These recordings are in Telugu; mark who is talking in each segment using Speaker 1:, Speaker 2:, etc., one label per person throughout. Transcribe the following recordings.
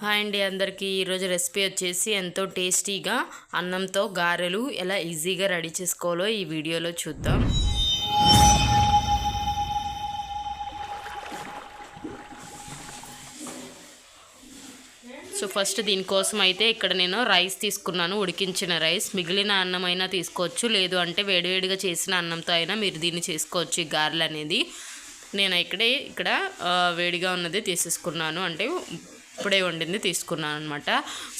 Speaker 1: హాయ్ అండి అందరికీ. ఈరోజు రెసిపీ వచ్చేసి ఎంతో టేస్టీగా అన్నంతో గారెలు ఎలా ఈజీగా రెడీ చేసుకోవాలో ఈ వీడియోలో చూద్దాం. సో ఫస్ట్ దీనికోసం అయితే ఇక్కడ నేను రైస్ తీసుకున్నాను ఉడికించిన రైస్. మిగిలిన అన్నం అయినా తీసుకోవచ్చు లేదు అంటే వేడివేడిగా చేసిన అన్నంతో అయినా మీరు దీన్ని చేసుకోవచ్చు ఈ గారెలు అనేది. నేను ఇక్కడే ఇక్కడ వేడిగా ఉన్నది తీసేసుకున్నాను. అంటే ఇప్పుడే వండింది తీసుకున్నాను అనమాట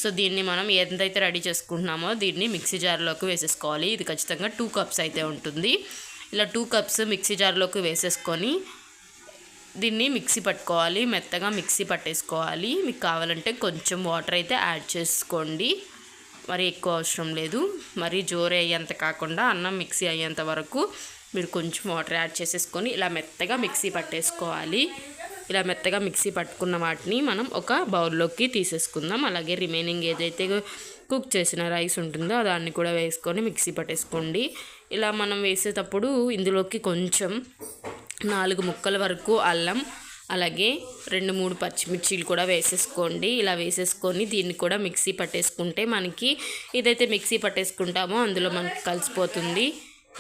Speaker 1: సో దీన్ని మనం ఎంతైతే రెడీ చేసుకుంటున్నామో దీన్ని మిక్సీ జార్లోకి వేసేసుకోవాలి. ఇది ఖచ్చితంగా టూ కప్స్ అయితే ఉంటుంది. ఇలా టూ కప్స్ మిక్సీ జార్లోకి వేసేసుకొని దీన్ని మిక్సీ పట్టుకోవాలి. మెత్తగా మిక్సీ పట్టేసుకోవాలి. మీకు కావాలంటే కొంచెం వాటర్ అయితే యాడ్ చేసుకోండి. మరి ఎక్కువ అవసరం లేదు. మరి జోరే అయ్యేంత కాకుండా అన్నం మిక్సీ అయ్యేంత వరకు మీరు కొంచెం వాటర్ యాడ్ చేసేసుకొని ఇలా మెత్తగా మిక్సీ పట్టేసుకోవాలి. ఇలా మెత్తగా మిక్సీ పట్టుకున్న వాటిని మనం ఒక బౌల్లోకి తీసేసుకుందాం. అలాగే రిమైనింగ్ ఏదైతే కుక్ చేసిన రైస్ ఉంటుందో దాన్ని కూడా వేసుకొని మిక్సీ పట్టేసుకోండి. ఇలా మనం వేసేటప్పుడు ఇందులోకి కొంచెం నాలుగు ముక్కల వరకు అల్లం అలాగే రెండు మూడు పచ్చిమిర్చీలు కూడా వేసేసుకోండి. ఇలా వేసేసుకొని దీన్ని కూడా మిక్సీ పట్టేసుకుంటే మనకి ఏదైతే మిక్సీ పట్టేసుకుంటామో అందులో మనకి కలిసిపోతుంది.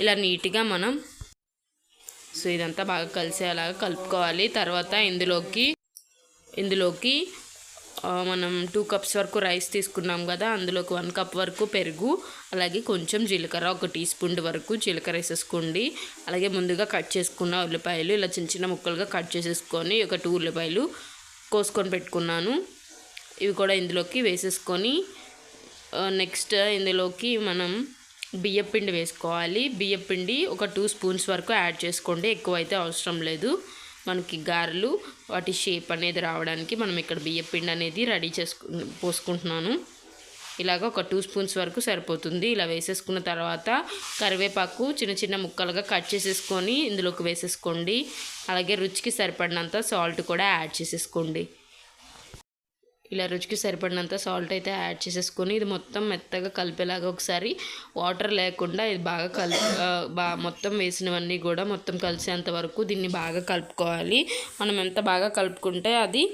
Speaker 1: ఇలా నీట్గా మనం సో ఇదంతా బాగా కలిసేలాగా కలుపుకోవాలి. తర్వాత ఇందులోకి ఇందులోకి మనం టూ కప్స్ వరకు రైస్ తీసుకున్నాం కదా అందులోకి వన్ కప్ వరకు పెరుగు అలాగే కొంచెం జీలకర్ర ఒక టీ స్పూన్ వరకు జీలకర్ర వేసేసుకోండి. అలాగే ముందుగా కట్ చేసుకున్న ఉల్లిపాయలు ఇలా చిన్న చిన్న ముక్కలుగా కట్ చేసేసుకొని ఒక టూ ఉల్లిపాయలు కోసుకొని పెట్టుకున్నాను. ఇవి కూడా ఇందులోకి వేసేసుకొని నెక్స్ట్ ఇందులోకి మనం బియ్యపిండి వేసుకోవాలి. బియ్యపిండి ఒక టూ స్పూన్స్ వరకు యాడ్ చేసుకోండి. ఎక్కువ అయితే అవసరం లేదు. మనకి గారెలు వాటి షేప్ అనేది రావడానికి మనం ఇక్కడ బియ్యపిండి అనేది రెడీ చేసుకు పోసుకుంటున్నాను. ఇలాగ ఒక టూ స్పూన్స్ వరకు సరిపోతుంది. ఇలా వేసేసుకున్న తర్వాత కరివేపాకు చిన్న చిన్న ముక్కలుగా కట్ చేసేసుకొని ఇందులోకి వేసేసుకోండి. అలాగే రుచికి సరిపడినంత సాల్ట్ కూడా యాడ్ చేసేసుకోండి. ఇలా రుచికి సరిపడినంత సాల్ట్ అయితే యాడ్ చేసేసుకొని ఇది మొత్తం మెత్తగా కలిపేలాగా ఒకసారి వాటర్ లేకుండా ఇది బాగా కలి బా మొత్తం వేసినవన్నీ కూడా మొత్తం కలిసేంత వరకు దీన్ని బాగా కలుపుకోవాలి. మనం ఎంత బాగా కలుపుకుంటే అది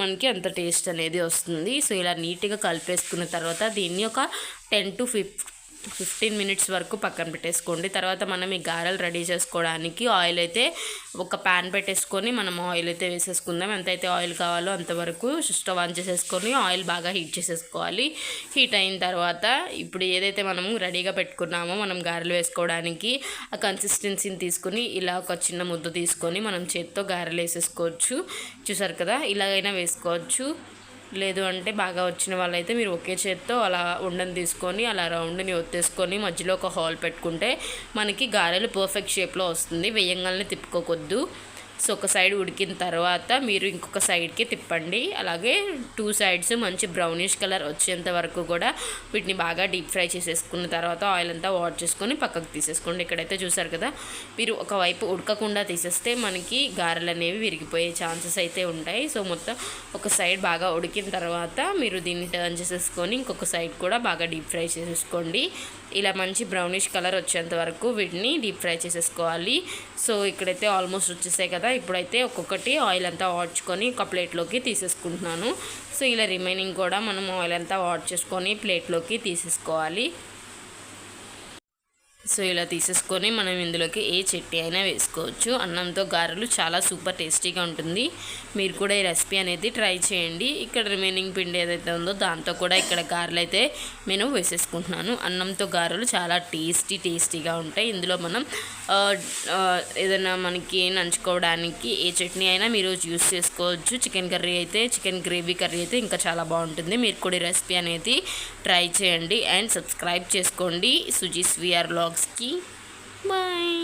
Speaker 1: మనకి అంత టేస్ట్ అనేది వస్తుంది. సో ఇలా నీట్గా కలిపేసుకున్న తర్వాత దీన్ని ఒక ten to fif fifteen minutes వరకు పక్కన పెట్టేసుకోండి. తర్వాత మనం ఈ గారెలు రెడీ చేసుకోవడానికి ఆయిల్ అయితే ఒక ప్యాన్ పెట్టేసుకొని మనం ఆయిల్ అయితే వేసేసుకుందాం. ఎంతైతే ఆయిల్ కావాలో అంతవరకు స్టవ్ ఆన్ చేసేసుకొని ఆయిల్ బాగా హీట్ చేసేసుకోవాలి. హీట్ అయిన తర్వాత ఇప్పుడు ఏదైతే మనం రెడీగా పెట్టుకున్నామో మనం గారెలు వేసుకోవడానికి ఆ కన్సిస్టెన్సీని తీసుకుని ఇలా ఒక చిన్న ముద్ద తీసుకొని మనం చేత్తో గారెలు వేసేసుకోవచ్చు. చూసారు కదా? ఇలాగైనా వేసుకోవచ్చు. లేదు అంటే బాగా వచ్చిన వాళ్ళైతే మీరు ఒకే చేత్తో అలా ఉండని తీసుకొని అలా రౌండ్ని ఒత్తేసుకొని మధ్యలో ఒక హోల్ పెట్టుకుంటే మనకి గారెలు పర్ఫెక్ట్ షేప్లో వస్తుంది. వేయంగానే తిప్పుకోకొద్దు. సో ఒక సైడ్ ఉడికిన తర్వాత మీరు ఇంకొక సైడ్కి తిప్పండి. అలాగే టూ సైడ్స్ మంచి బ్రౌనిష్ కలర్ వచ్చేంత వరకు కూడా వీటిని బాగా డీప్ ఫ్రై చేసేసుకున్న తర్వాత ఆయిల్ అంతా వాట్ చేసుకొని పక్కకు తీసేసుకోండి. ఇక్కడైతే చూసారు కదా మీరు ఒకవైపు ఉడకకుండా తీసేస్తే మనకి గారెలు అనేవి విరిగిపోయే ఛాన్సెస్ అయితే ఉంటాయి. సో మొత్తం ఒక సైడ్ బాగా ఉడికిన తర్వాత మీరు దీన్ని టర్న్ చేసేసుకొని ఇంకొక సైడ్ కూడా బాగా డీప్ ఫ్రై చేసేసుకోండి. ఇలా మంచి బ్రౌనిష్ కలర్ వచ్చేంత వరకు వీటిని డీప్ ఫ్రై చేసేసుకోవాలి. సో ఇక్కడైతే ఆల్మోస్ట్ వచ్చేసాయి కదా ఇప్పుడైతే ఒక్కొక్కటి ఆయిల్ అంతా వాడ్చుకొని ఒక ప్లేట్లోకి తీసేసుకుంటున్నాను. సో ఇలా రిమైనింగ్ కూడా మనం ఆయిల్ అంతా వాడ్ చేసుకొని ప్లేట్లోకి తీసేసుకోవాలి. సో ఇలా తీసేసుకొని మనం ఇందులోకి ఏ చట్నీ అయినా వేసుకోవచ్చు. అన్నంతో గారెలు చాలా సూపర్ టేస్టీగా ఉంటుంది. మీరు కూడా ఈ రెసిపీ అనేది ట్రై చేయండి. ఇక్కడ రిమైనింగ్ పిండి ఏదైతే ఉందో దాంతో కూడా ఇక్కడ గారెలు అయితే నేను వేసేసుకుంటున్నాను. అన్నంతో గారెలు చాలా టేస్టీ టేస్టీగా ఉంటాయి. ఇందులో మనం ఏదైనా మనకి నంచుకోవడానికి ఏ చట్నీ అయినా మీరు యూస్ చేసుకోవచ్చు. చికెన్ కర్రీ అయితే చికెన్ గ్రేవీ కర్రీ అయితే ఇంకా చాలా బాగుంటుంది. మీరు కూడా ఈ రెసిపీ అనేది ట్రై చేయండి. అండ్ సబ్స్క్రైబ్ చేసుకోండి. సుజీస్ విఆర్ Ski. Mãe.